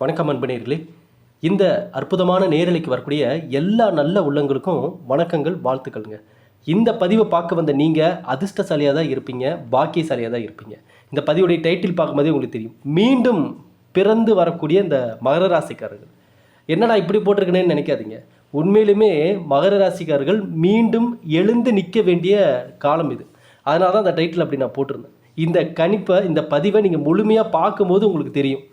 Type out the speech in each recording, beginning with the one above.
வணக்கம் அன்பனேர்களே இந்த அற்புதமான நேரலைக்கு வரக்கூடிய எல்லா நல்ல உள்ளங்களுக்கும் வணக்கங்கள் வாழ்த்துக்கள்ங்க. இந்த பதிவை பார்க்க வந்த நீங்கள் அதிர்ஷ்டசாலியாக தான் இருப்பீங்க பாக்கியசாலியாக தான் இருப்பீங்க. இந்த பதிவுடைய டைட்டில் பார்க்கும்போதே உங்களுக்கு தெரியும். மீண்டும் பிறந்து வரக்கூடிய இந்த மகர ராசிக்காரர்கள். என்னடா இப்படி போட்டிருக்கேன்னு நினைக்காதீங்க. உண்மையிலுமே மகர ராசிக்காரர்கள் மீண்டும் எழுந்து நிற்க வேண்டிய காலம் இது. அதனால தான் அந்த டைட்டில் அப்படி நான் போட்டிருந்தேன். இந்த கணிப்பை இந்த பதிவை நீங்கள் முழுமையாக பார்க்கும்போது உங்களுக்கு தெரியும்.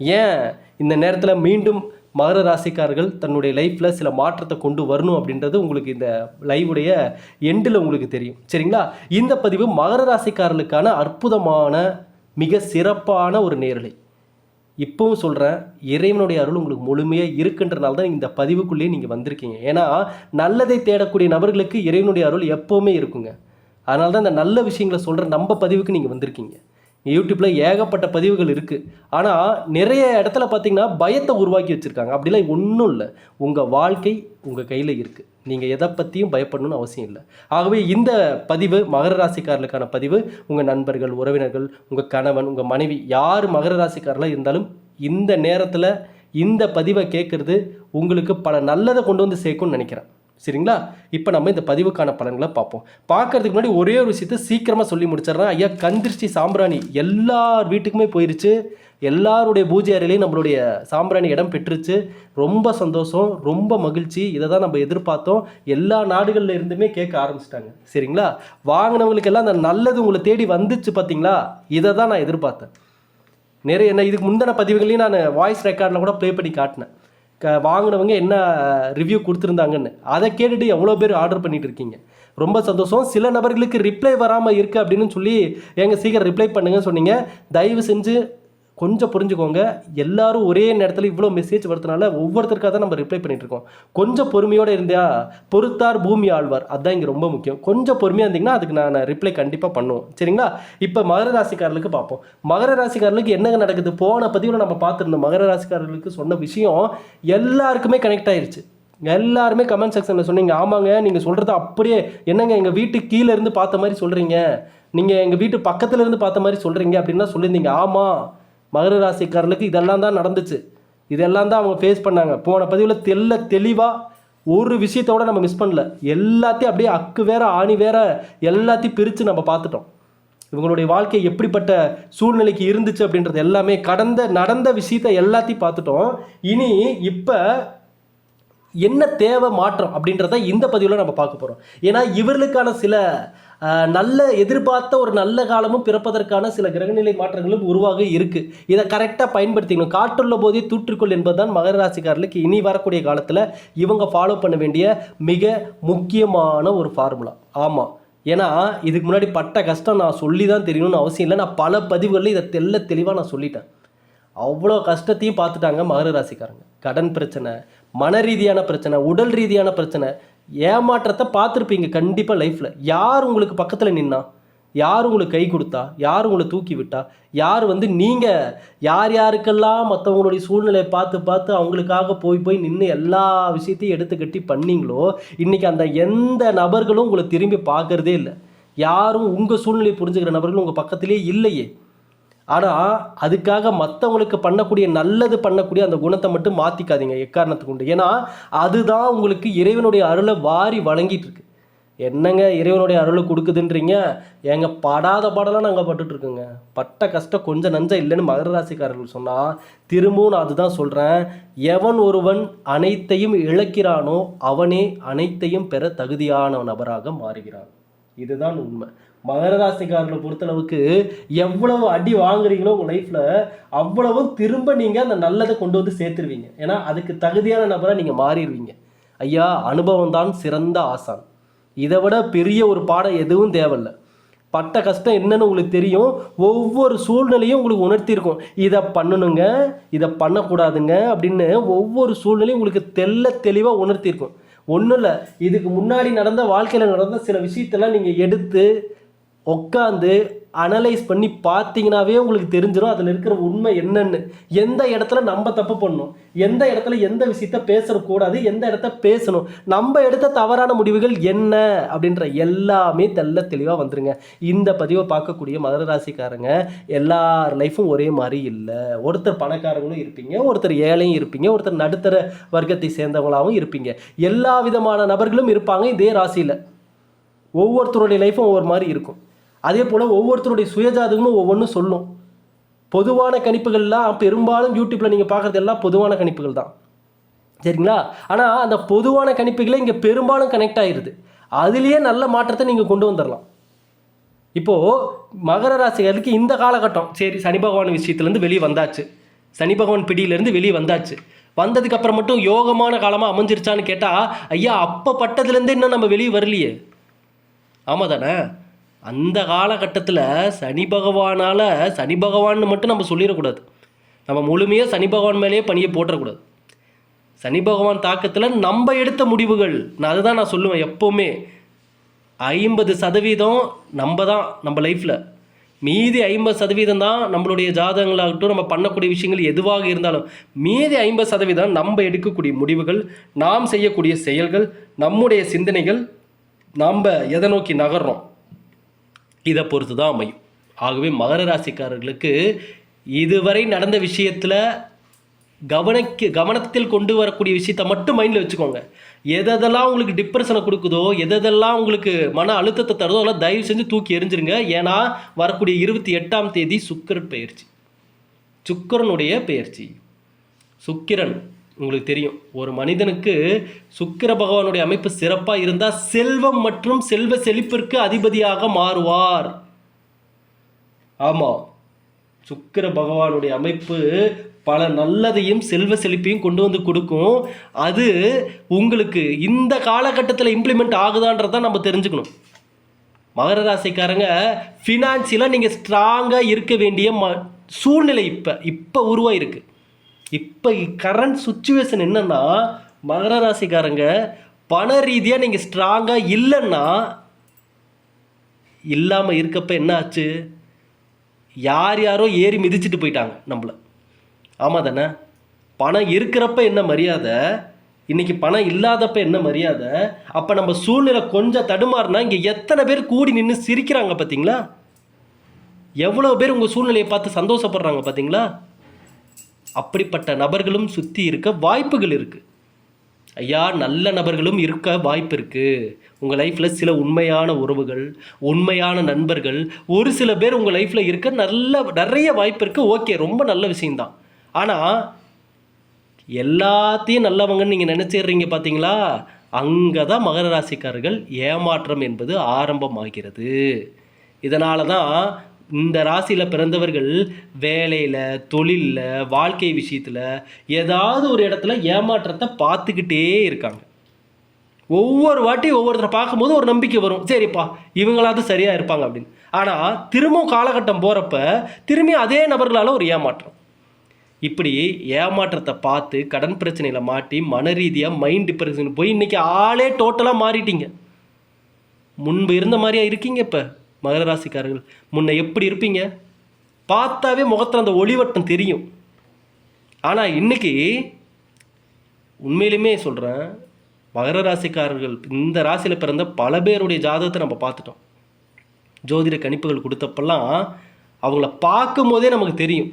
ஏன்? இந்த நேரத்தில் மீண்டும் மகர ராசிக்காரர்கள் தன்னுடைய லைஃப்பில் சில மாற்றத்தை கொண்டு வரணும் அப்படின்றது உங்களுக்கு இந்த லைவுடைய எண்டில் உங்களுக்கு தெரியும். சரிங்களா? இந்த பதிவு மகர ராசிக்காரர்களுக்கான அற்புதமான மிக சிறப்பான ஒரு நேரலை. இப்பவும் சொல்கிறேன் இறைவனுடைய அருள் உங்களுக்கு முழுமையாக இருக்குன்றனால தான் இந்த பதிவுக்குள்ளேயே நீங்கள் வந்திருக்கீங்க. ஏன்னா நல்லதை தேடக்கூடிய நபர்களுக்கு இறைவனுடைய அருள் எப்போவுமே இருக்குங்க. அதனால தான் இந்த நல்ல விஷயங்களை சொல்கிற நம்ம பதிவுக்கு நீங்கள் வந்திருக்கீங்க. யூடியூப்பில் ஏகப்பட்ட பதிவுகள் இருக்குது ஆனால் நிறைய இடத்துல பார்த்தீங்கன்னா பயத்தை உருவாக்கி வச்சுருக்காங்க. அப்படிலாம் ஒன்றும் இல்லை. உங்கள் வாழ்க்கை உங்கள் கையில் இருக்குது நீங்கள் எதை பற்றியும் பயப்படணும்னு அவசியம் இல்லை. ஆகவே இந்த பதிவு மகர ராசிக்காரர்களுக்கான பதிவு உங்கள் நண்பர்கள் உறவினர்கள் உங்கள் கணவன் உங்கள் மனைவி யார் மகர ராசிக்காரர்களாக இருந்தாலும் இந்த நேரத்தில் இந்த பதிவை கேட்குறது உங்களுக்கு பல நல்லதை கொண்டு வந்து சேர்க்கும்னு நினைக்கிறேன். சரிங்களா? இப்போ நம்ம இந்த பதிவுக்கான பலன்களை பார்ப்போம். பார்க்கறதுக்கு முன்னாடி ஒரே ஒரு விஷயத்தை சீக்கிரமாக சொல்லி முடிச்சிடறேன். ஐயா கந்திருஷ்டி சாம்பிராணி. எல்லார் வீட்டுக்குமே போயிருச்சு. எல்லாருடைய பூஜை அறையிலையும் நம்மளுடைய சாம்பிராணி இடம் பெற்றுச்சு ரொம்ப சந்தோஷம் ரொம்ப மகிழ்ச்சி. இதை தான் நம்ம எதிர்பார்த்தோம். எல்லா நாடுகளில் இருந்துமே கேட்க ஆரம்பிச்சிட்டாங்க. சரிங்களா? வாங்கினவங்களுக்கெல்லாம் அந்த நல்லது உங்களை தேடி வந்துச்சு பார்த்தீங்களா இதை தான் நான் எதிர்பார்த்தேன். நிறைய என்ன இதுக்கு முந்தின பதிவுகளையும் நான் வாய்ஸ் ரெக்கார்டில் கூட ப்ளே பண்ணி காட்டினேன். வாங்கினவங்க என்ன ரிவ்யூ கொடுத்துருந்தாங்கன்னு அதை கேட்டுட்டு எவ்வளோ பேர் ஆர்டர் பண்ணிட்டு இருக்கீங்க. ரொம்ப சந்தோஷம். சில நபர்களுக்கு ரிப்ளை வராமல் இருக்குது அப்படின்னு சொல்லி எங்கள் சீக்கிரம் ரிப்ளை பண்ணுங்கன்னு சொன்னீங்க. தயவு செஞ்சு கொஞ்சம் புரிஞ்சுக்கோங்க. எல்லாரும் ஒரே நேரத்தில் இவ்வளோ மெசேஜ் வரதுனால ஒவ்வொருத்தருக்காக தான் நம்ம ரிப்ளை பண்ணிட்டு இருக்கோம். கொஞ்சம் பொறுமையோடு இருந்தா பொறுத்தார் பூமி ஆழ்வார். அதுதான் இங்கே ரொம்ப முக்கியம். கொஞ்சம் பொறுமையாக இருந்தீங்கன்னா அதுக்கு நான் ரிப்ளை கண்டிப்பாக பண்ணுவோம். சரிங்களா? இப்போ மகர ராசிக்காரர்களுக்கு பார்ப்போம். மகர ராசிக்காரர்களுக்கு என்னங்க நடக்குது? போன பதிவில் நம்ம பார்த்துருந்தோம். மகர ராசிக்காரர்களுக்கு சொன்ன விஷயம் எல்லாருக்குமே கனெக்ட் ஆயிடுச்சு எல்லாருமே கமெண்ட் செக்ஷனில் சொன்னீங்க. ஆமாங்க நீங்கள் சொல்கிறது அப்படியே என்னங்க எங்கள் வீட்டு கீழே இருந்து பார்த்த மாதிரி சொல்கிறீங்க நீங்கள் எங்கள் வீட்டு பக்கத்தில் இருந்து பார்த்த மாதிரி சொல்கிறீங்க அப்படின்னா சொல்லியிருந்தீங்க. ஆமாம் மகர ராசிக்காரர்களுக்கு இதெல்லாம் தான் நடந்துச்சு. இதெல்லாம் தான் அவங்க ஃபேஸ் பண்ணாங்க. போன பதிவில் தெல்ல தெளிவாக ஒரு விஷயத்தோட நம்ம மிஸ் பண்ணல. எல்லாத்தையும் அப்படியே அக்கு வேற ஆணி வேற எல்லாத்தையும் பிரித்து நம்ம பார்த்துட்டோம். இவங்களுடைய வாழ்க்கை எப்படிப்பட்ட சூழ்நிலைக்கு இருந்துச்சு அப்படின்றது எல்லாமே கடந்த நடந்த விஷயத்த எல்லாத்தையும் பார்த்துட்டோம். இனி இப்போ என்ன தேவை மாற்றம் அப்படின்றத இந்த பதிவில் நம்ம பார்க்க போகிறோம் ஏன்னா இவர்களுக்கான சில நல்ல எதிர்பார்த்த ஒரு நல்ல காலமும் பிறப்பதற்கான சில கிரகநிலை மாற்றங்களும் உருவாக இருக்குது இதை கரெக்டாக பயன்படுத்திக்கணும். காற்றுள்ள போதே தூற்றுக்கொள் என்பதுதான் மகர ராசிக்காரர்களுக்கு இனி வரக்கூடிய காலத்தில் இவங்க ஃபாலோ பண்ண வேண்டிய மிக முக்கியமான ஒரு ஃபார்முலா ஆமாம் ஏன்னா இதுக்கு முன்னாடி பட்ட கஷ்டம் நான் சொல்லி தான் தெரியணும்னு அவசியம் இல்லை. நான் பல பதிவுகளில் இதை தெல்ல தெளிவாக நான் சொல்லிட்டேன். அவ்வளோ கஷ்டத்தையும் பார்த்துட்டாங்க மகர ராசிக்காரங்க. கடன் பிரச்சனை மன ரீதியான பிரச்சனை உடல் ரீதியான பிரச்சனை. ஏமாற்றத்தை பார்த்துருப்பீங்க கண்டிப்பாக லைஃப்பில் யார் உங்களுக்கு பக்கத்தில் நின்னா யார் உங்களுக்கு கை கொடுத்தா யார் உங்களை தூக்கி விட்டா யார் வந்து நீங்கள் யார் யாருக்கெல்லாம் மற்றவங்களுடைய சூழ்நிலையை பார்த்து பார்த்து அவங்களுக்காக போய் போய் நின்று எல்லா விஷயத்தையும் எடுத்து கட்டி பண்ணீங்களோ இன்றைக்கி அந்த எந்த நபர்களும் உங்களை திரும்பி பார்க்குறதே இல்லை. யாரும் உங்கள் சூழ்நிலையை புரிஞ்சுக்கிற நபர்கள் உங்கள் பக்கத்திலே இல்லையே. ஆனால் அதுக்காக மற்றவங்களுக்கு பண்ணக்கூடிய நல்லது பண்ணக்கூடிய அந்த குணத்தை மட்டும் மாற்றிக்காதீங்க எக்காரணத்துக்கு உண்டு. ஏன்னா அதுதான் உங்களுக்கு இறைவனுடைய அருளை வாரி வழங்கிட்டு இருக்கு. என்னங்க இறைவனுடைய அருளை கொடுக்குதுன்றீங்க? ஏங்க படாத பாடலாம் நாங்கள் பட்டுட்ருக்கோங்க. பட்ட கஷ்டம் கொஞ்சம் நஞ்சம் இல்லைன்னு மகர ராசிக்காரர்கள் சொன்னால் திரும்பவும் நான் அதுதான் சொல்கிறேன் எவன் ஒருவன் அனைத்தையும் இழக்கிறானோ அவனே அனைத்தையும் பெற தகுதியான நபராக மாறுகிறான். இதுதான் உண்மை. மகர ராசிக்காரர்களை பொறுத்தளவுக்கு எவ்வளவு அடி வாங்குறீங்களோ உங்கள் லைஃப்பில் அவ்வளவும் திரும்ப நீங்கள் அந்த நல்லதை கொண்டு வந்து சேர்த்துருவீங்க. ஏன்னா அதுக்கு தகுதியான நபராக நீங்கள் மாறிடுவீங்க ஐயா அனுபவம் தான் சிறந்த ஆசான். இதை விட பெரிய ஒரு பாடம் எதுவும் தேவையில்லை. பட்ட கஷ்டம் என்னன்னு உங்களுக்கு தெரியும். ஒவ்வொரு சூழ்நிலையும் உங்களுக்கு உணர்த்தியிருக்கும். இதை பண்ணணுங்க இதை பண்ணக்கூடாதுங்க அப்படின்னு ஒவ்வொரு சூழ்நிலையும் உங்களுக்கு தெள்ள தெளிவாக உணர்த்தியிருக்கும். ஒன்றும் இல்லை இதுக்கு முன்னாடி நடந்த வாழ்க்கையில் நடந்த சில விஷயத்தெல்லாம் நீங்கள் எடுத்து உட்காந்து அனலைஸ் பண்ணி பார்த்தீங்கனாவே உங்களுக்கு தெரிஞ்சிடும் அதில் இருக்கிற உண்மை என்னென்னு. எந்த இடத்துல நம்ம தப்பு பண்ணணும்? எந்த இடத்துல எந்த விஷயத்த பேசக்கூடாது எந்த இடத்த பேசணும்? நம்ம எடுத்த தவறான முடிவுகள் என்ன? அப்படின்ற எல்லாமே தெள்ள தெளிவாக வந்துருங்க. இந்த பதிவை பார்க்கக்கூடிய மதர ராசிக்காரங்க எல்லார் லைஃப்பும் ஒரே மாதிரி இல்லை. ஒருத்தர் பணக்காரங்களும் இருப்பீங்க ஒருத்தர் ஏழையும் இருப்பீங்க ஒருத்தர் நடுத்தர வர்க்கத்தை சேர்ந்தவங்களாகவும் இருப்பீங்க. எல்லா விதமான நபர்களும் இருப்பாங்க இதே ராசியில். ஒவ்வொருத்தருடைய லைஃப்பும் ஒவ்வொரு மாதிரி இருக்கும். அதே போல் ஒவ்வொருத்தருடைய சுயஜாதகமும் ஒவ்வொன்றும் சொல்லும். பொதுவான கணிப்புகள்லாம் பெரும்பாலும் யூடியூப்பில் நீங்கள் பார்க்குறது எல்லாம் பொதுவான கணிப்புகள் தான். சரிங்களா? ஆனால் அந்த பொதுவான கணிப்புகளே இங்கே பெரும்பாலும் கனெக்ட் ஆகிருது அதுலேயே நல்ல மாற்றத்தை நீங்கள் கொண்டு வந்துடலாம் இப்போது மகர ராசிகளுக்கு இந்த காலகட்டம் சரி சனி பகவான் விஷயத்துலேருந்து வெளியே வந்தாச்சு. சனி பகவான் பிடியிலேருந்து வெளியே வந்தாச்சு. வந்ததுக்கப்புறம் மட்டும் யோகமான காலமாக அமைஞ்சிருச்சான்னு கேட்டால் ஐயா அப்போ பட்டதுலேருந்தே இன்னும் நம்ம வெளியே வரலையே. ஆமாம் தானே அந்த காலகட்டத்தில் சனி பகவானால் சனி பகவான்னு மட்டும் நம்ம சொல்லிடக்கூடாது. நம்ம முழுமையாக சனி பகவான் மேலேயே பணியை போட்டுறக்கூடாது. சனி பகவான் தாக்கத்தில் நம்ம எடுத்த முடிவுகள் நான் அதுதான் நான் சொல்லுவேன் எப்போவுமே. ஐம்பது சதவீதம் நம்ம தான் நம்ம லைஃப்பில் மீதி ஐம்பது சதவீதம் தான் நம்மளுடைய ஜாதகங்களாகட்டும் நம்ம பண்ணக்கூடிய விஷயங்கள் எதுவாக இருந்தாலும் மீதி ஐம்பது சதவீதம் நம்ம எடுக்கக்கூடிய முடிவுகள் நாம் செய்யக்கூடிய செயல்கள் நம்முடைய சிந்தனைகள் நம்ம எதை நோக்கி நகர்றோம். இதை பொறுத்து தான் அமையும். ஆகவே மகர ராசிக்காரர்களுக்கு இதுவரை நடந்த விஷயத்தில் கவனிக்க கவனத்தில் கொண்டு வரக்கூடிய விஷயத்தை மட்டும் மைண்டில் வச்சுக்கோங்க. எதெல்லாம் உங்களுக்கு டிப்ரெஷனை கொடுக்குதோ எதெல்லாம் உங்களுக்கு மன அழுத்தத்தை தருதோ அதெல்லாம் தயவு செஞ்சு தூக்கி எறிஞ்சிருங்க. ஏன்னா வரக்கூடிய இருபத்தி எட்டாம் தேதி சுக்கிரன் பெயர்ச்சி சுக்கிரனுடைய பெயர்ச்சி சுக்கிரன் உங்களுக்கு தெரியும். ஒரு மனிதனுக்கு சுக்கிர பகவானுடைய அமைப்பு சிறப்பாக இருந்தால் செல்வம் மற்றும் செல்வ செழிப்பிற்கு அதிபதியாக மாறுவார். ஆமாம் சுக்கிர பகவானுடைய அமைப்பு பல நல்லதையும் செல்வ செழிப்பையும் கொண்டு வந்து கொடுக்கும். அது உங்களுக்கு இந்த காலகட்டத்தில் இம்ப்ளிமெண்ட் ஆகுதான்றதை நம்ம தெரிஞ்சுக்கணும். மகர ராசிக்காரங்க ஃபினான்சியலாக நீங்கள் ஸ்ட்ராங்காக இருக்க வேண்டிய ம சூழ்நிலை இப்போ இப்போ உருவாயிருக்கு. இப்போ கரண்ட் சுச்சுவேஷன் என்னன்னா மகர ராசிக்காரங்க பண ரீதியாக நீங்கள் ஸ்ட்ராங்காக இல்லைன்னா இல்லாமல் இருக்கப்ப என்ன ஆச்சு? யார் யாரோ ஏறி மிதிச்சிட்டு போயிட்டாங்க நம்மளை. ஆமாம் தானே? பணம் இருக்கிறப்ப என்ன மரியாதை? இன்றைக்கி பணம் இல்லாதப்ப என்ன மரியாதை? அப்போ நம்ம சூழ்நிலை கொஞ்சம் தடுமாறுனா இங்கே எத்தனை பேர் கூடி நின்று சிரிக்கிறாங்க பார்த்தீங்களா எவ்வளோ பேர் உங்கள் சூழ்நிலையை பார்த்து சந்தோஷப்படுறாங்க பார்த்தீங்களா அப்படிப்பட்ட நபர்களும் சுற்றி இருக்க வாய்ப்புகள் இருக்குது ஐயா நல்ல நபர்களும் இருக்க வாய்ப்பு இருக்குது உங்கள் லைஃப்பில் சில உண்மையான உறவுகள் உண்மையான நண்பர்கள் ஒரு சில பேர் உங்கள் லைஃப்பில் இருக்க நல்ல நிறைய வாய்ப்பு இருக்குது ஓகே ரொம்ப நல்ல விஷயந்தான் ஆனால் எல்லாத்தையும் நல்லவங்கன்னு நீங்கள் நினச்சிடுறீங்க பார்த்தீங்களா அங்கே தான் மகர ராசிக்காரர்கள் ஏமாற்றம் என்பது ஆரம்பமாகிறது. இதனால தான் இந்த ராசியில் பிறந்தவர்கள் வேலையில் தொழிலில் வாழ்க்கை விஷயத்தில் ஏதாவது ஒரு இடத்துல ஏமாற்றத்தை பார்த்துக்கிட்டே இருக்காங்க. ஒவ்வொரு வாட்டி ஒவ்வொருத்தரை பார்க்கும்போது ஒரு நம்பிக்கை வரும். சரிப்பா இவங்களாவது சரியாக இருப்பாங்க அப்படின்னு. ஆனால் திரும்பவும் காலகட்டம் போகிறப்ப திரும்பி அதே நபர்களால் ஒரு ஏமாற்றம். இப்படி ஏமாற்றத்தை பார்த்து கடன் பிரச்சனையில் மாட்டி மன ரீதியாக மைண்ட் டிப்ரெஷன் போய் இன்றைக்கி ஆளே டோட்டலாக மாறிட்டீங்க. முன்பு இருந்த மாதிரியா இருக்கீங்க இப்போ. மகர ராசிக்காரர்கள் முன்ன எப்படி இருப்பீங்க? பார்த்தாவே முகத்தில் அந்த ஒளிவட்டம் தெரியும். ஆனால் இன்னைக்கு உண்மையிலுமே சொல்கிறேன் மகர ராசிக்காரர்கள் இந்த ராசியில் பிறந்த பல பேருடைய ஜாதகத்தை நம்ம பார்த்துட்டோம். ஜோதிட கணிப்புகள் கொடுத்தப்பெல்லாம் அவங்கள பார்க்கும் போதே நமக்கு தெரியும்.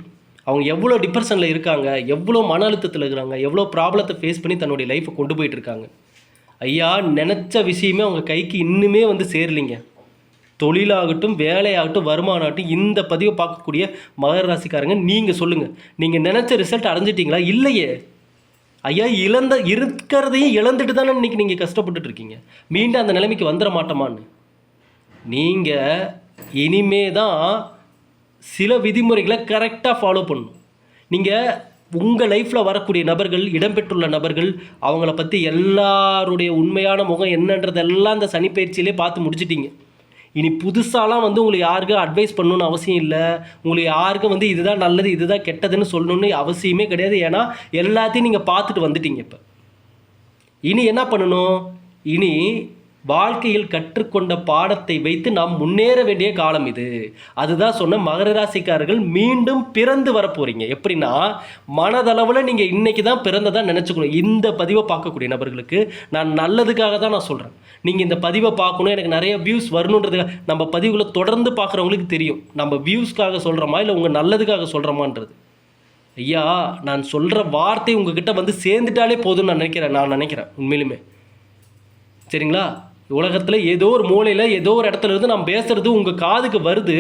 அவங்க எவ்வளோ டிப்ரெஷனில் இருக்காங்க எவ்வளோ மன அழுத்தத்தில் இருக்கிறாங்க எவ்வளோ ப்ராப்ளத்தை ஃபேஸ் பண்ணி தன்னுடைய லைஃப்பை கொண்டு போயிட்டு இருக்காங்க. ஐயா நினச்ச விஷயமே அவங்க கைக்கு இன்னுமே வந்து சேரலிங்க. தொழிலாகட்டும் வேலையாகட்டும் வருமானமாகட்டும் இந்த பதிவை பார்க்கக்கூடிய மகர ராசிக்காரங்க நீங்கள் சொல்லுங்கள் நீங்கள் நினச்ச ரிசல்ட் அடைஞ்சிட்டிங்களா? இல்லையே. ஐயா இழந்த இருக்கிறதையும் இழந்துட்டு தானே இன்றைக்கி நீங்கள் கஷ்டப்பட்டுட்டு இருக்கீங்க. மீண்டும் அந்த நிலைமைக்கு வந்துட மாட்டோமான்னு. நீங்கள் இனிமே தான் சில விதிமுறைகளை கரெக்டாக ஃபாலோ பண்ணணும். நீங்கள் உங்கள் லைஃப்பில் வரக்கூடிய நபர்கள் இடம்பெற்றுள்ள நபர்கள் அவங்கள பற்றி எல்லாருடைய உண்மையான முகம் என்னன்றதெல்லாம் அந்த சனிப்பயிற்சியிலே பார்த்து முடிச்சிட்டிங்க. இனி புதுசாலாம் வந்து உங்களுக்கு யாருக்கும் அட்வைஸ் பண்ணணும்னு அவசியம் இல்லை. உங்களுக்கு யாருக்கும் வந்து இதுதான் நல்லது இதுதான் கெட்டதுன்னு சொல்லணும்னு அவசியமே கிடையாது. ஏன்னா எல்லாத்தையும் நீங்கள் பார்த்துட்டு வந்துட்டீங்க இப்போ. இனி என்ன பண்ணணும்? இனி வாழ்க்கையில் கற்றுக்கொண்ட பாடத்தை வைத்து நாம் முன்னேற வேண்டிய காலம் இது. அதுதான் சொன்ன மகர ராசிக்காரர்கள் மீண்டும் பிறந்து வர எப்படின்னா மனதளவில் நீங்கள் இன்றைக்கி தான் பிறந்ததாக நினச்சிக்கணும். இந்த பதிவை பார்க்கக்கூடிய நபர்களுக்கு நான் நல்லதுக்காக தான் நான் சொல்கிறேன் நீங்கள் இந்த பதிவை பார்க்கணும். எனக்கு நிறைய வியூஸ் வரணுன்றது நம்ம பதிவுகளை தொடர்ந்து பார்க்குறவங்களுக்கு தெரியும். நம்ம வியூஸ்க்காக சொல்கிறோமா இல்லை உங்கள் நல்லதுக்காக சொல்கிறோமான்றது ஐயா நான் சொல்கிற வார்த்தை உங்ககிட்ட வந்து சேர்ந்துட்டாலே போதும்னு நான் நினைக்கிறேன். நான் நினைக்கிறேன் உண்மையிலுமே. சரிங்களா? உலகத்தில் ஏதோ ஒரு மூலையில் ஏதோ ஒரு இடத்துல இருந்து நான் பேசுகிறது உங்கள் காதுக்கு வருது.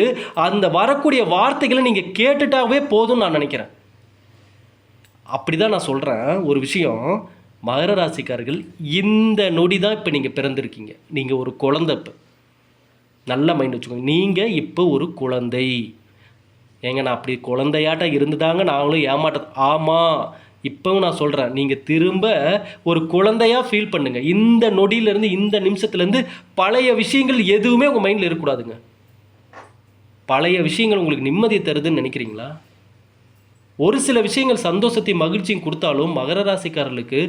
அந்த வரக்கூடிய வார்த்தைகளை நீங்கள் கேட்டுட்டாவே போதும்னு நான் நினைக்கிறேன். அப்படி தான் நான் சொல்கிறேன் ஒரு விஷயம் மகர ராசிக்காரர்கள் இந்த நொடி தான் இப்போ நீங்கள் பிறந்திருக்கீங்க. நீங்கள் ஒரு குழந்தை இப்போ. நல்ல மைண்ட் வச்சுக்கோங்க. நீங்கள் இப்போ ஒரு குழந்தை. ஏங்க நான் அப்படி குழந்தையாட்டம் இருந்துதாங்க நாங்களும் ஏமாட்ட ஆமாம் இப்போவும் நான் சொல்கிறேன் நீங்கள் திரும்ப ஒரு குழந்தையாக ஃபீல் பண்ணுங்கள் இந்த நொடியிலேருந்து இந்த நிமிஷத்துலேருந்து பழைய விஷயங்கள் எதுவுமே உங்கள் மைண்டில் இருக்கக்கூடாதுங்க. பழைய விஷயங்கள் உங்களுக்கு நிம்மதியை தருதுன்னு நினைக்கிறீங்களா? ஒரு சில விஷயங்கள் சந்தோஷத்தையும் மகிழ்ச்சியும் கொடுத்தாலும் மகர ராசிக்காரர்களுக்கு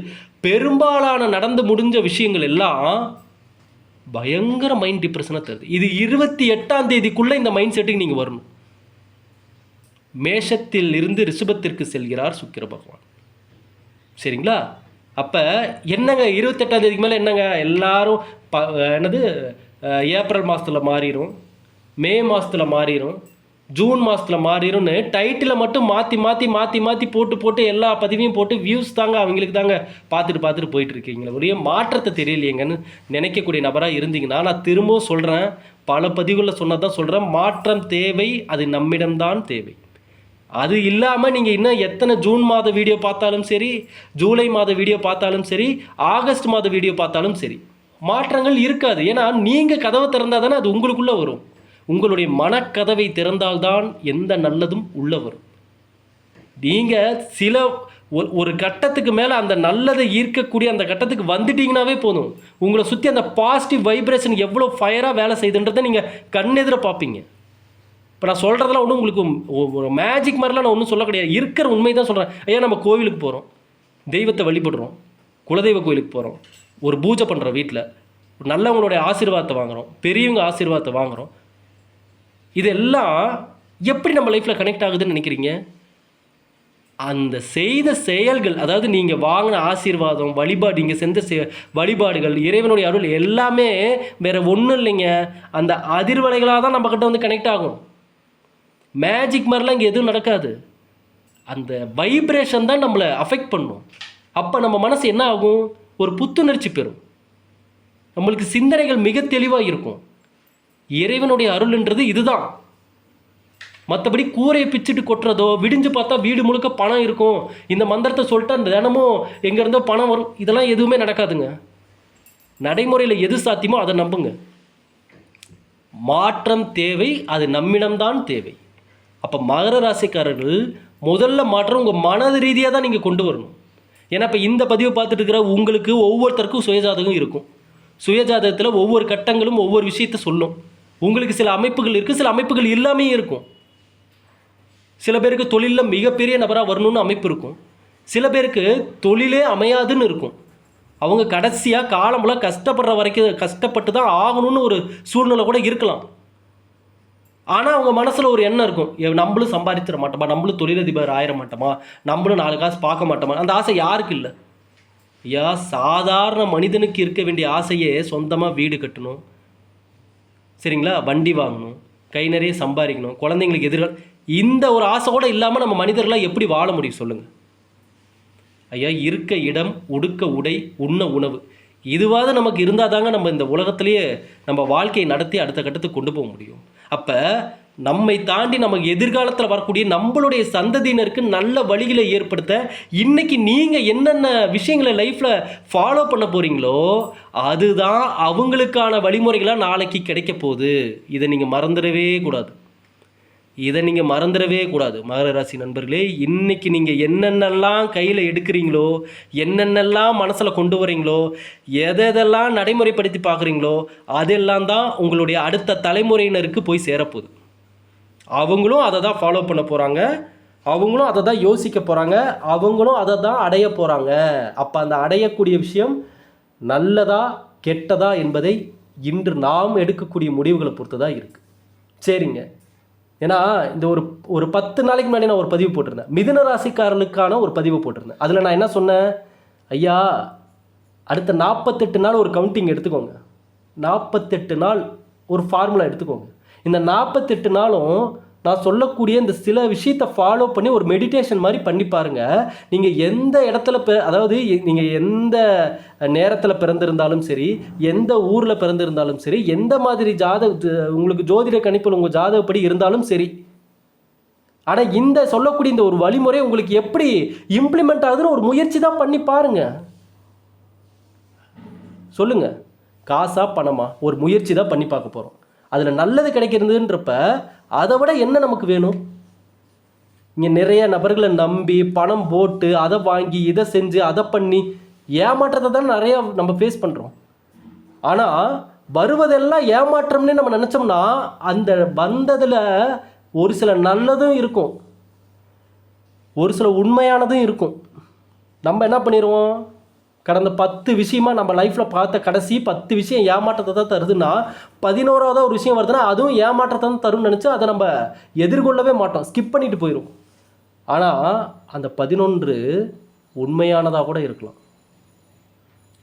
பெரும்பாலான நடந்து முடிஞ்ச விஷயங்கள் எல்லாம் பயங்கர மைண்ட் டிப்ரெஷனை தருது. இது இருபத்தி எட்டாம் தேதிக்குள்ளே இந்த மைண்ட் செட்டுக்கு நீங்கள் வரணும். மேஷத்தில் இருந்து ரிஷபத்திற்கு செல்கிறார் சுக்கிர பகவான். சரிங்களா? அப்போ என்னங்க இருபத்தெட்டாம் தேதிக்கு மேலே என்னங்க? எல்லாரும் ப என்னது ஏப்ரல் மாதத்தில் மாறிடும் மே மாதத்தில் மாறிடும் ஜூன் மாதத்தில் மாறிடும்னு டைட்டிலை மட்டும் மாற்றி மாற்றி மாற்றி மாற்றி போட்டு போட்டு எல்லா பதிவையும் போட்டு வியூஸ் தாங்க அவங்களுக்கு தாங்க பார்த்துட்டு பார்த்துட்டு போயிட்டுருக்கீங்களே ஒரே மாற்றத்தை தெரியலையேங்கன்னு நினைக்கக்கூடிய நபராக இருந்தீங்கன்னா நான் திரும்பவும் சொல்கிறேன் பல பதிவுகளில் சொன்னதான் சொல்கிறேன் மாற்றம் தேவை அது நம்மிடம்தான் தேவை. அது இல்லாமல் நீங்கள் இன்னும் எத்தனை ஜூன் மாத வீடியோ பார்த்தாலும் சரி ஜூலை மாத வீடியோ பார்த்தாலும் சரி ஆகஸ்ட் மாத வீடியோ பார்த்தாலும் சரி மாற்றங்கள் இருக்காது. ஏன்னா நீங்கள் கதவை திறந்தால் தானே அது உங்களுக்குள்ளே வரும். உங்களுடைய மனக்கதவை திறந்தால்தான் எந்த நல்லதும் உள்ளே வரும். நீங்கள் சில ஒரு ஒரு கட்டத்துக்கு மேலே அந்த நல்லதை ஈர்க்கக்கூடிய அந்த கட்டத்துக்கு வந்துட்டிங்கனாவே போதும். உங்களை சுற்றி அந்த பாசிட்டிவ் வைப்ரேஷன் எவ்வளோ ஃபயராக வேலை செய்யுதுன்றதை நீங்கள் கண்ணெதிர பார்ப்பீங்க. இப்போ நான் சொல்கிறதெல்லாம் ஒன்றும் உங்களுக்கு ஒரு மேஜிக் மாதிரிலாம் நான் ஒன்றும் சொல்ல கிடையாது. இருக்கிற உண்மை தான் சொல்கிறேன் ஐயா நம்ம கோவிலுக்கு போகிறோம் தெய்வத்தை வழிபடுறோம். குலதெய்வ கோயிலுக்கு போகிறோம் ஒரு பூஜை பண்ணுறோம் வீட்டில் நல்லவங்களுடைய ஆசீர்வாதத்தை வாங்குகிறோம் பெரியவங்க ஆசீர்வாதத்தை வாங்குகிறோம் இதெல்லாம் எப்படி நம்ம லைஃப்பில் கனெக்ட் ஆகுதுன்னு நினைக்கிறீங்க? அந்த செய்த செயல்கள் அதாவது நீங்கள் வாங்கின ஆசீர்வாதம் வழிபாடு நீங்கள் செஞ்ச செ வழிபாடுகள் இறைவனுடைய அருள் எல்லாமே வேறு ஒன்றும் இல்லைங்க. அந்த அதிர்வலைகளாக தான் நம்மக்கிட்ட வந்து கனெக்ட் ஆகும். மேஜிக் மாதிரிலாம் இங்கே எதுவும் நடக்காது. அந்த வைப்ரேஷன் தான் நம்மளை அஃபெக்ட் பண்ணும். அப்போ நம்ம மனசு என்ன ஆகும்? ஒரு புத்துணர்ச்சி பெறும். நம்மளுக்கு சிந்தனைகள் மிக தெளிவாக இருக்கும். இறைவனுடைய அருள்ன்றது இதுதான். மற்றபடி கூரையை பிச்சுட்டு கொட்டுறதோ விடிஞ்சு பார்த்தா வீடு முழுக்க பணம் இருக்கும். இந்த மந்திரத்தை சொல்லிட்டா தினமும் எங்கேருந்தோ பணம் வரும். இதெல்லாம் எதுவுமே நடக்காதுங்க. நடைமுறையில் எது சாத்தியமோ அதை நம்புங்க. மாற்றம் தேவை அது நம்மிடம்தான் தேவை. அப்போ மகர ராசிக்காரர்கள் முதல்ல மாற்றம் உங்கள் மனது ரீதியாக தான் நீங்கள் கொண்டு வரணும். ஏன்னா இப்போ இந்த பதிவை பார்த்துட்டு இருக்கிற உங்களுக்கு ஒவ்வொருத்தருக்கும் சுயஜாதகம் இருக்கும். சுயஜாதகத்தில் ஒவ்வொரு கட்டங்களும் ஒவ்வொரு விஷயத்த சொல்லும். உங்களுக்கு சில அமைப்புகள் இருக்குது சில அமைப்புகள் இல்லாமே இருக்கும். சில பேருக்கு தொழிலில் மிகப்பெரிய நபராக வரணும்னு அமைப்பு இருக்கும். சில பேருக்கு தொழிலே அமையாதுன்னு இருக்கும். அவங்க கடைசியாக காலமெல்லாம் கஷ்டப்படுற வரைக்கும் கஷ்டப்பட்டு தான் ஆகணும்னு ஒரு சூழ்நிலை கூட இருக்கலாம். ஆனால் அவங்க மனசில் ஒரு எண்ணம் இருக்கும். நம்மளும் சம்பாதிச்சிட மாட்டோமா? நம்மளும் தொழிலதிபர் ஆயிட மாட்டோமா? நம்மளும் நாலு காசு பார்க்க மாட்டோமா? அந்த ஆசை யாருக்கு இல்லை? ஐயா சாதாரண மனிதனுக்கு இருக்க வேண்டிய ஆசையே சொந்தமாக வீடு கட்டணும். சரிங்களா? வண்டி வாங்கணும். கை நிறைய சம்பாதிக்கணும். குழந்தைங்களுக்கு எதிர்கால இந்த ஒரு ஆசையோடு இல்லாமல் நம்ம மனிதர்களாக எப்படி வாழ முடியும் சொல்லுங்கள் ஐயா இருக்க இடம் உடுக்க உடை உண்ண உணவு. இதுவாவது நமக்கு இருந்தால் தாங்க நம்ம இந்த உலகத்திலேயே நம்ம வாழ்க்கையை நடத்தி அடுத்த கட்டத்துக்கு கொண்டு போக முடியும். அப்போ நம்மை தாண்டி நமக்கு எதிர்காலத்தில் வரக்கூடிய நம்மளுடைய சந்ததியினருக்கு நல்ல வழிகளை ஏற்படுத்த இன்றைக்கி நீங்கள் என்னென்ன விஷயங்களை லைஃப்பில் ஃபாலோ பண்ண போகிறீங்களோ அதுதான் அவங்களுக்கான வழிமுறைகளாக நாளைக்கு கிடைக்க போகுது. இதை நீங்கள் மறந்துடவே கூடாது. இதை நீங்கள் மறந்துடவே கூடாது. மகர ராசி நண்பர்களே இன்றைக்கி நீங்கள் என்னென்னலாம் கையில் எடுக்கிறீங்களோ என்னென்னலாம் மனசில் கொண்டு வரீங்களோ எதை எதெல்லாம் நடைமுறைப்படுத்தி பார்க்குறீங்களோ அதெல்லாம் தான் உங்களுடைய அடுத்த தலைமுறையினருக்கு போய் சேரப்போகுது. அவங்களும் அதை தான் ஃபாலோ பண்ண போகிறாங்க அவங்களும் அதை தான் யோசிக்க போகிறாங்க அவங்களும் அதை தான் அடைய போகிறாங்க அப்போ அந்த அடையக்கூடிய விஷயம் நல்லதா கெட்டதா என்பதை இன்று நாம் எடுக்கக்கூடிய முடிவுகளை பொறுத்து தான் இருக்குது சரிங்க. ஏன்னா இந்த ஒரு ஒரு பத்து நாளைக்கு முன்னாடி நான் ஒரு பதிவு போட்டிருந்தேன். மிதுன ராசிக்காரனுக்கான ஒரு பதிவு போட்டிருந்தேன். அதில் நான் என்ன சொன்னேன்? ஐயா அடுத்த நாற்பத்தெட்டு நாள் ஒரு கவுண்டிங் எடுத்துக்கோங்க. நாற்பத்தெட்டு நாள் ஒரு ஃபார்முலா எடுத்துக்கோங்க. இந்த நாற்பத்தெட்டு நாளும் நான் சொல்லக்கூடிய இந்த சில விஷயத்தை ஃபாலோ பண்ணி ஒரு மெடிடேஷன் மாதிரி பண்ணி பாருங்கள் நீங்கள் எந்த இடத்துல பிற அதாவது நீங்கள் எந்த நேரத்தில் பிறந்திருந்தாலும் சரி எந்த ஊரில் பிறந்திருந்தாலும் சரி எந்த மாதிரி ஜாத உங்களுக்கு ஜோதிட கணிப்பில் உங்கள் ஜாதகப்படி இருந்தாலும் சரி ஆனால் இந்த சொல்லக்கூடிய இந்த ஒரு வழிமுறை உங்களுக்கு எப்படி இம்ப்ளிமெண்ட் ஆகுதுன்னு ஒரு முயற்சி தான் பண்ணி பாருங்கள் சொல்லுங்கள் காசா பணமா? ஒரு முயற்சி தான் பண்ணி பார்க்க போகிறோம் அதில் நல்லது கிடைக்கிறதுன்றப்ப அதை விட என்ன நமக்கு வேணும்? இங்கே நிறைய நபர்களை நம்பி பணம் போட்டு அதை வாங்கி இதை செஞ்சு அதை பண்ணி ஏமாற்றத்தை தான் நிறையா நம்ம ஃபேஸ் பண்ணுறோம் ஆனால் வருவதெல்லாம் ஏமாற்றம்னு நம்ம நினச்சோம்னா அந்த வந்ததில் ஒரு சில நல்லதும் இருக்கும். ஒரு சில உண்மையானதும் இருக்கும். நம்ம என்ன பண்ணிடுவோம் கடந்த பத்து விஷயமா நம்ம லைஃப்பில் பார்த்த கடைசி பத்து விஷயம் ஏமாற்றத்தை தான் தருதுன்னா பதினோராவதாக ஒரு விஷயம் வருதுன்னா அதுவும் ஏமாற்றத்தை தான் தரும்னு நினச்சி அதை நம்ம எதிர்கொள்ளவே மாட்டோம். ஸ்கிப் பண்ணிட்டு போயிடும் ஆனால் அந்த பதினொன்று உண்மையானதாக கூட இருக்கலாம்.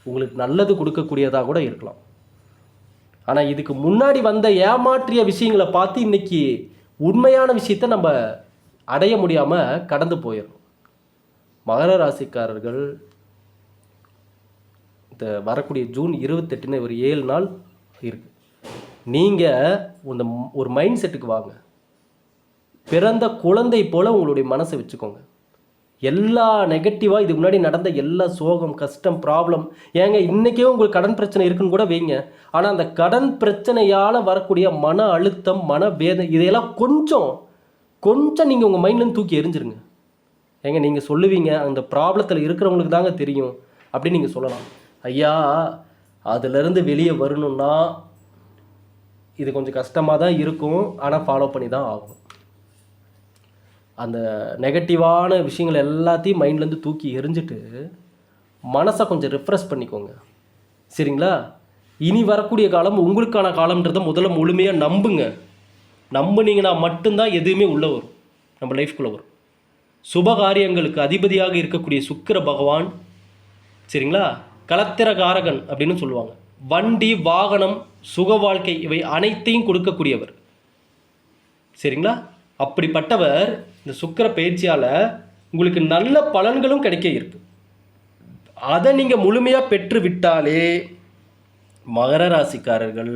உங்களுக்கு நல்லது கொடுக்கக்கூடியதாக கூட இருக்கலாம். ஆனால் இதுக்கு முன்னாடி வந்த ஏமாற்றிய விஷயங்களை பார்த்து இன்னைக்கு உண்மையான விஷயத்தை நம்ம அடைய முடியாமல் கடந்து போயிடும் மகர ராசிக்காரர்கள் வரக்கூடிய ஜூன் இருபத்தெட்டுன்னு ஒரு ஏழு நாள் இருக்குது நீங்கள் இந்த ஒரு மைண்ட் செட்டுக்கு வாங்க. பிறந்த குழந்தை போல் உங்களுடைய மனசை வச்சுக்கோங்க. எல்லா நெகட்டிவாக இதுக்கு முன்னாடி நடந்த எல்லா சோகம் கஷ்டம் ப்ராப்ளம் ஏங்க இன்றைக்கே உங்களுக்கு கடன் பிரச்சனை இருக்குன்னு கூட வைங்க. ஆனால் அந்த கடன் பிரச்சனையால் வரக்கூடிய மன அழுத்தம் மன வேதனை இதையெல்லாம் கொஞ்சம் கொஞ்சம் நீங்கள் உங்கள் மைண்ட்லேருந்து தூக்கி எரிஞ்சிருங்க ஏங்க நீங்கள் சொல்லுவீங்க அந்த ப்ராப்ளத்தில் இருக்கிறவங்களுக்கு தாங்க தெரியும். அப்படின்னு நீங்கள் சொல்லலாம். ஐயா அதிலிருந்து வெளியே வரணும்னா இது கொஞ்சம் கஷ்டமாக தான் இருக்கும். ஆனால் ஃபாலோ பண்ணி தான் ஆகும். அந்த நெகட்டிவான விஷயங்கள் எல்லாத்தையும் மைண்ட்லேருந்து தூக்கி எரிஞ்சிட்டு மனசை கொஞ்சம் ரிஃப்ரெஷ் பண்ணிக்கோங்க. சரிங்களா? இனி வரக்கூடிய காலம் உங்களுக்கான காலம்ன்றதை முதல்ல முழுமையாக நம்புங்க. நம்புனீங்கன்னா மட்டும்தான் எதுவுமே உள்ளே வரும். நம்ம லைஃப்குள்ளே வரும். சுபகாரியங்களுக்கு அதிபதியாக இருக்கக்கூடிய சுக்கிர பகவான் சரிங்களா? கலத்திரகாரகன் அப்படின்னு சொல்லுவாங்க. வண்டி வாகனம் சுக வாழ்க்கை இவை அனைத்தையும் கொடுக்கக்கூடியவர். சரிங்களா? அப்படிப்பட்டவர் இந்த சுக்கிர பயிற்சியால் உங்களுக்கு நல்ல பலன்களும் கிடைக்க இருக்கு. அதை நீங்கள் முழுமையாக பெற்று விட்டாலே மகர ராசிக்காரர்கள்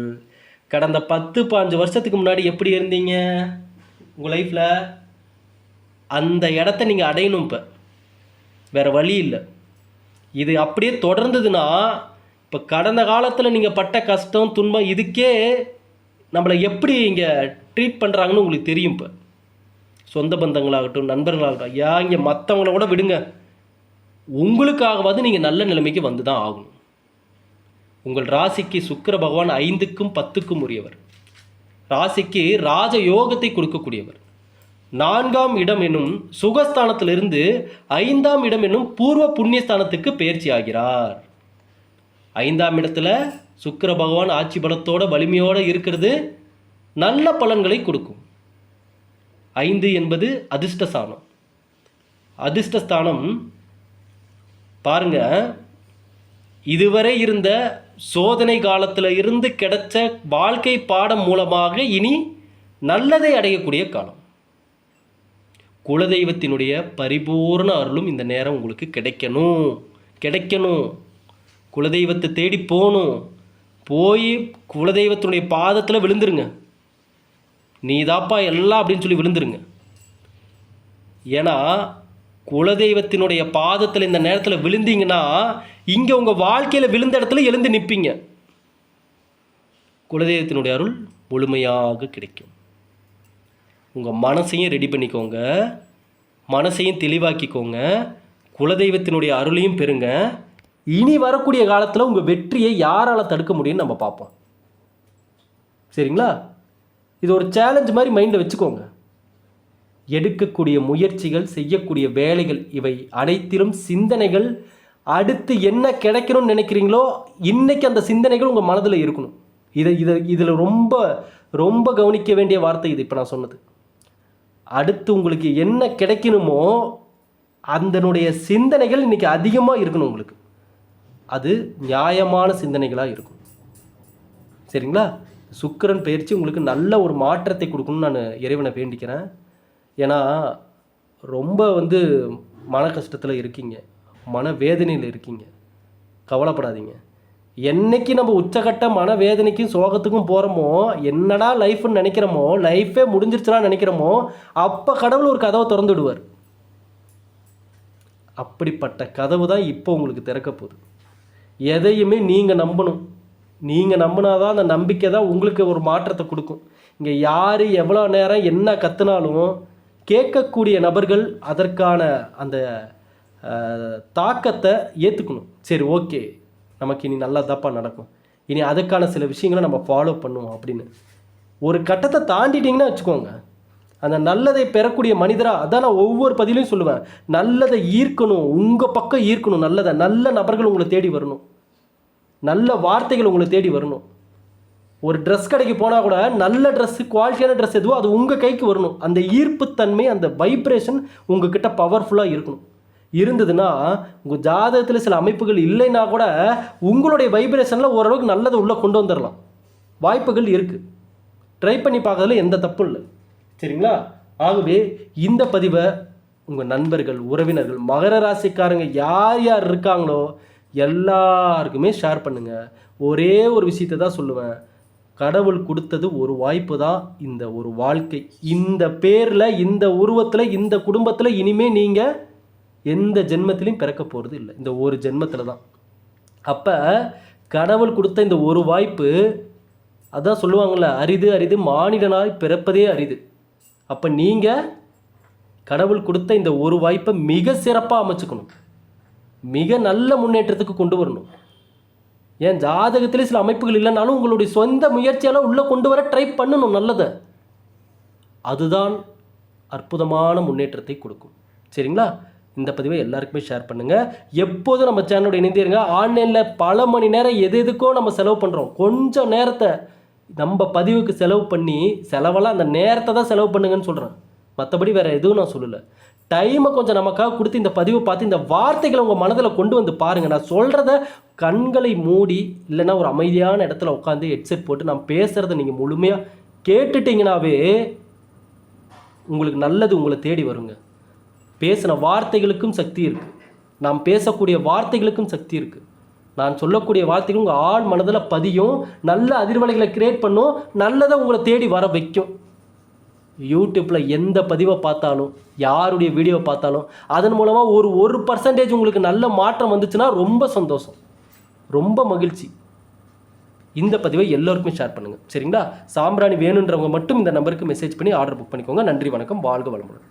கடந்த பத்து பாஞ்சு வருஷத்துக்கு முன்னாடி எப்படி இருந்தீங்க? உங்கள் லைஃப்பில் அந்த இடத்த நீங்கள் அடையணும் இப்போ. வேறு வழி இல்லை. இது அப்படியே தொடர்ந்ததுன்னா இப்போ கடந்த காலத்தில் நீங்கள் பட்ட கஷ்டம் துன்பம் இதுக்கே நம்மளை எப்படி இங்கே ட்ரீட் பண்ணுறாங்கன்னு உங்களுக்கு தெரியும் இப்போ. சொந்த பந்தங்களாகட்டும் நண்பர்களாகட்டும் ஏன் இங்கே மற்றவங்கள கூட விடுங்க. உங்களுக்காகவாது நீங்கள் நல்ல நிலைமைக்கு வந்து தான் ஆகணும். உங்கள் ராசிக்கு சுக்கிர பகவான் ஐந்துக்கும் பத்துக்கும் உரியவர். ராசிக்கு ராஜ யோகத்தை கொடுக்கக்கூடியவர். நான்காம் இடம் என்னும் சுகஸ்தானத்திலிருந்து ஐந்தாம் இடம் என்னும் பூர்வ புண்ணியஸ்தானத்துக்கு பயிற்சி ஆகிறார். ஐந்தாம் இடத்துல சுக்கிர பகவான் ஆட்சி பலத்தோட வலிமையோடு இருக்கிறது நல்ல பலன்களை கொடுக்கும். ஐந்து என்பது அதிர்ஷ்டஸ்தானம். அதிர்ஷ்டஸ்தானம் பாருங்க இதுவரை இருந்த சோதனை காலத்தில் இருந்து கிடைச்ச வாழ்க்கை பாடம் மூலமாக இனி நல்லதை அடையக்கூடிய காலம். குலதெய்வத்தினுடைய பரிபூர்ண அருளும் இந்த நேரம் உங்களுக்கு கிடைக்கணும். கிடைக்கணும். குலதெய்வத்தை தேடி போகணும். போய் குலதெய்வத்தினுடைய பாதத்தில் விழுந்துருங்க. நீதாப்பா எல்லாம் அப்படின்னு சொல்லி விழுந்துருங்க. ஏன்னா குலதெய்வத்தினுடைய பாதத்தில் இந்த நேரத்தில் விழுந்தீங்கன்னா இங்கே உங்கள் வாழ்க்கையில் விழுந்த இடத்துல எழுந்து நிற்பீங்க குலதெய்வத்தினுடைய அருள் முழுமையாக கிடைக்கும். உங்கள் மனசையும் ரெடி பண்ணிக்கோங்க. மனசையும் தெளிவாக்கிக்கோங்க. குலதெய்வத்தினுடைய அருளையும் பெறுங்க. இனி வரக்கூடிய காலத்தில் உங்கள் வெற்றியை யாரால் தடுக்க முடியும்னு நம்ம பார்ப்போம். சரிங்களா? இது ஒரு சேலஞ்ச் மாதிரி மைண்டில் வச்சுக்கோங்க. எடுக்கக்கூடிய முயற்சிகள் செய்யக்கூடிய வேலைகள் இவை அனைத்திலும் சிந்தனைகள் அடுத்து என்ன கிடைக்கணும்னு நினைக்கிறீங்களோ இன்றைக்கி அந்த சிந்தனைகள் உங்கள் மனதில் இருக்கணும். இதை இதை இதில் ரொம்ப ரொம்ப கவனிக்க வேண்டிய வார்த்தை இது இப்போ நான் சொன்னது. அடுத்து உங்களுக்கு என்ன கிடைக்கணுமோ அதனுடைய சிந்தனைகள் இன்னைக்கு அதிகமாக இருக்கணும் உங்களுக்கு. அது நியாயமான சிந்தனைகளாக இருக்கும். சரிங்களா? சுக்கரன் பயிற்சி உங்களுக்கு நல்ல ஒரு மாற்றத்தை கொடுக்கணும்னு நான் இறைவனை வேண்டிக்கிறேன். ஏன்னா ரொம்ப வந்து மன கஷ்டத்தில் இருக்கீங்க. மன வேதனையில் இருக்கீங்க. கவலைப்படாதீங்க. என்னைக்கு நம்ம உச்சகட்ட மன வேதனைக்கும் சோகத்துக்கும் போகிறோமோ என்னடா லைஃப்னு நினைக்கிறோமோ லைஃபே முடிஞ்சிருச்சுனா நினைக்கிறோமோ அப்போ கடவுள் ஒரு கதவை திறந்துடுவார். அப்படிப்பட்ட கதவு தான் இப்போ உங்களுக்கு திறக்க போகுது. எதையுமே நீங்கள் நம்பணும். நீங்கள் நம்பினாதான் அந்த நம்பிக்கை தான் உங்களுக்கு ஒரு மாற்றத்தை கொடுக்கும். இங்கே யார் எவ்வளோ நேரம் என்ன கற்றுனாலும் கேட்கக்கூடிய நபர்கள் அதற்கான அந்த தாக்கத்தை ஏற்றுக்கணும் சரி ஓகே. நமக்கு இனி நல்லா தப்பா நடக்கும். இனி அதுக்கான சில விஷயங்களை நம்ம ஃபாலோ பண்ணுவோம் அப்படின்னு. ஒரு கட்டத்தை தாண்டிட்டீங்கன்னா வச்சுக்கோங்க. அந்த நல்லதை பெறக்கூடிய மனிதராக அதான் நான் ஒவ்வொரு பதிலையும் சொல்லுவேன். நல்லதை ஈர்க்கணும் உங்கள் பக்கம் ஈர்க்கணும் நல்லதை. நல்ல நபர்கள் உங்களை தேடி வரணும். நல்ல வார்த்தைகள் உங்களை தேடி வரணும். ஒரு ட்ரெஸ் கடைக்கு போனால் கூட நல்ல ட்ரெஸ்ஸு குவாலிட்டியான ட்ரெஸ் எதுவோ அது உங்கள் கைக்கு வரணும். அந்த ஈர்ப்புத்தன்மை அந்த வைப்ரேஷன் உங்ககிட்ட பவர்ஃபுல்லாக இருக்கணும். இருந்ததுன்னா உங்கள் ஜாதகத்தில் சில அமைப்புகள் இல்லைன்னா கூட உங்களுடைய வைப்ரேஷனில் ஓரளவுக்கு நல்லதை உள்ளே கொண்டு வந்துடலாம் வாய்ப்புகள் இருக்குது ட்ரை பண்ணி பார்க்கறதுல எந்த தப்பும் இல்லை. சரிங்களா? ஆகவே இந்த பதிவை உங்கள் நண்பர்கள் உறவினர்கள் மகர ராசிக்காரங்க யார் யார் இருக்காங்களோ எல்லாருக்குமே ஷேர் பண்ணுங்கள் ஒரே ஒரு விஷயத்தை தான் சொல்லுவேன். கடவுள் கொடுத்தது ஒரு வாய்ப்பு தான். இந்த ஒரு வாழ்க்கை. இந்த பேரில் இந்த உருவத்தில் இந்த குடும்பத்தில் இனிமே நீங்கள் எந்த ஜென்மத்திலையும் பிறக்க போகிறது இல்லை. இந்த ஒரு ஜென்மத்தில் தான். அப்போ கடவுள் கொடுத்த இந்த ஒரு வாய்ப்பு அதான் சொல்லுவாங்கள்ல அரிது அரிது மானிடனாய் பிறப்பதே அரிது. அப்போ நீங்கள் கடவுள் கொடுத்த இந்த ஒரு வாய்ப்பை மிக சிறப்பாக அமைச்சுக்கணும். மிக நல்ல முன்னேற்றத்துக்கு கொண்டு வரணும். ஏன் ஜாதகத்திலே சில அமைப்புகள் இல்லைனாலும் உங்களுடைய சொந்த முயற்சியால் உள்ளே கொண்டு வர ட்ரை பண்ணணும் நல்லதை. அதுதான் அற்புதமான முன்னேற்றத்தை கொடுக்கும். சரிங்களா? இந்த பதிவை எல்லாருக்குமே ஷேர் பண்ணுங்கள் எப்போதும் நம்ம சேனலோட இணைந்திருங்க ஆன்லைனில் பல மணி நேரம் எது எதுக்கோ நம்ம செலவு பண்ணுறோம் கொஞ்சம் நேரத்தை நம்ம பதிவுக்கு செலவு பண்ணி செலவெல்லாம் அந்த நேரத்தை தான் செலவு பண்ணுங்கன்னு சொல்கிறேன் மற்றபடி வேறு எதுவும் நான் சொல்லலை. டைமை கொஞ்சம் நமக்காக கொடுத்து இந்த பதிவை பார்த்து இந்த வார்த்தைகளை உங்கள் மனதில் கொண்டு வந்து பாருங்கள் நான் சொல்கிறத கண்களை மூடி இல்லைன்னா ஒரு அமைதியான இடத்துல உட்காந்து ஹெட்செட் போட்டு நான் பேசுகிறத நீங்கள் முழுமையாக கேட்டுட்டிங்கனாவே உங்களுக்கு நல்லது உங்களை தேடி வருங்க. பேசின வார்த்தைகளுக்கும் சக்தி இருக்குது நாம் பேசக்கூடிய வார்த்தைகளுக்கும் சக்தி இருக்குது நான் சொல்லக்கூடிய வார்த்தைகள் உங்கள் ஆள் மனதில் பதியும் நல்ல அதிர்வலைகளை கிரியேட் பண்ணும் நல்லதை உங்களை தேடி வர வைக்கும். யூடியூப்பில் எந்த பதிவை பார்த்தாலும் யாருடைய வீடியோவை பார்த்தாலும் அதன் மூலமாக ஒரு ஒரு பர்சன்டேஜ் உங்களுக்கு நல்ல மாற்றம் வந்துச்சுன்னா ரொம்ப சந்தோஷம். ரொம்ப மகிழ்ச்சி. இந்த பதிவை எல்லோருக்குமே ஷேர் பண்ணுங்கள் சரிங்களா? சாம்பிராணி வேணுன்றவங்க மட்டும் இந்த நம்பருக்கு மெசேஜ் பண்ணி ஆர்டர் புக் பண்ணிக்கோங்க. நன்றி வணக்கம். வாழ்க வளமுடன்.